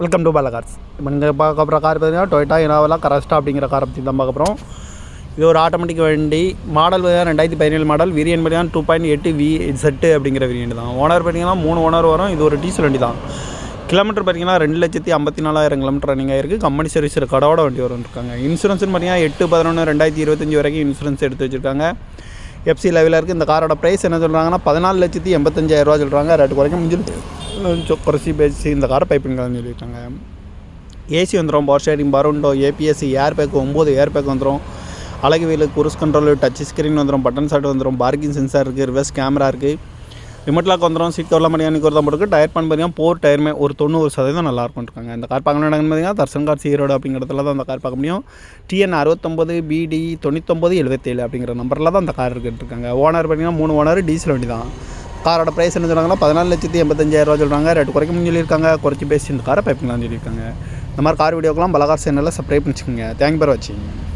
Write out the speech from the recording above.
Welcome to Bala cars இப்போ நீங்கள் பார்க்க போகிற கார் பார்த்தீங்கன்னா டொயோட்டா இனோவலா கரஸ்டா அப்படிங்கிற காரை பற்றி தான் பார்க்க போகிறோம் இது ஒரு ஆட்டோமேட்டிக் வண்டி. மாடல் பார்த்தீங்கன்னா ரெண்டாயிரத்தி பதினேழு மாடல் விரியன் பார்த்தீங்கன்னா டூ பாயிண்ட் எட்டு வி செட்டு அப்படிங்கிற வேரியன்ட் தான். ஓனர் பார்த்தீங்கன்னா மூணு ஓனர் வரும். இது ஒரு டீசல் வண்டி தான். கிலோமீட்டர் பார்த்தீங்கன்னா ரெண்டு லட்சத்தி ஐம்பத்தி நாலாயிரம் கிலோமீட்டர் ரன்னிங் ஆயிருக்கு கம்பெனி சர்வீஸ் கடவோட வண்டி வரும் இருக்காங்க. இன்சூரன்ஸ்னு பார்த்தீங்கன்னா எட்டு பதினொன்று ரெண்டாயிரத்தி இருபத்தஞ்சி வரைக்கும் இன்சூரன்ஸ் எடுத்து வச்சுருக்காங்க. எஃப்சி லெவலில் இருக்குது இந்த காரோட ப்ரைஸ் என்ன சொல்கிறாங்கன்னா பதினாலு லட்சத்தி எண்பத்தஞ்சாயிரரூவா சொல்கிறாங்க ரேட்டு குறைக்க முடிஞ்சு குறைச்சி பேசி இந்த காரை பைப்பிங்கலாம் சொல்லியிருக்காங்க ஏசி வந்துடும் பவர் ஸ்டேரிங் பரோண்டோ ஏபிஎஸ்சி ஏர் பேக் ஒம்பது ஏர் பேக் வந்துடும் அழகு wheel cruise control touch screen வந்துடும் பட்டன் ஷாட் வந்துடும் பார்க்கிங் சென்சார் இருக்குது ரிவர்ஸ் கேமரா இருக்குது ரிமோட் லாக் வந்துடும் சீட் கவர்லாம் மணி அன்றைக்கி தான் போட்டுருக்கு. டயர் பண்ண பார்த்தீங்கன்னா போர் டயருமே ஒரு தொண்ணூறு சதவீதம் நல்லா இருக்கும் இருக்காங்க இந்த கார் பார்க்கணும் இடங்கன்னு பார்த்தீங்கன்னா தர்சன் கார் சீரோடு அப்படிங்கிறதுல தான் அந்த கார் பார்க்க முடியும். டிஎன் அறுபத்தொம்பது பிடி தொண்ணூத்தொம்பது எழுபத்தேழு அப்படிங்கிற நம்பரில் தான் அந்த கார் இருக்குன்னு இருக்காங்க. ஓனர் பார்த்தீங்கன்னா மூணு ஓனர் டீசல் வண்டி தான் காரோட ப்ரைஸ் என்ன சொல்கிறாங்கன்னா பதினாலு லட்சத்தி எண்பத்தஞ்சாயிரரூவா சொல்கிறாங்க ரேட்டு குறைக்க சொல்லியிருக்காங்க. குறைச்சி பேசி இந்த காரை பைப்பிங்களாம் சொல்லியிருக்காங்க. இந்த மாதிரி கார் வீடியோக்கெல்லாம் பலகார் சேனலில் சப்ஸ்கிரைப் பண்ணிச்சுக்கோங்க. தேங்க் பேர் வச்சுக்கோங்க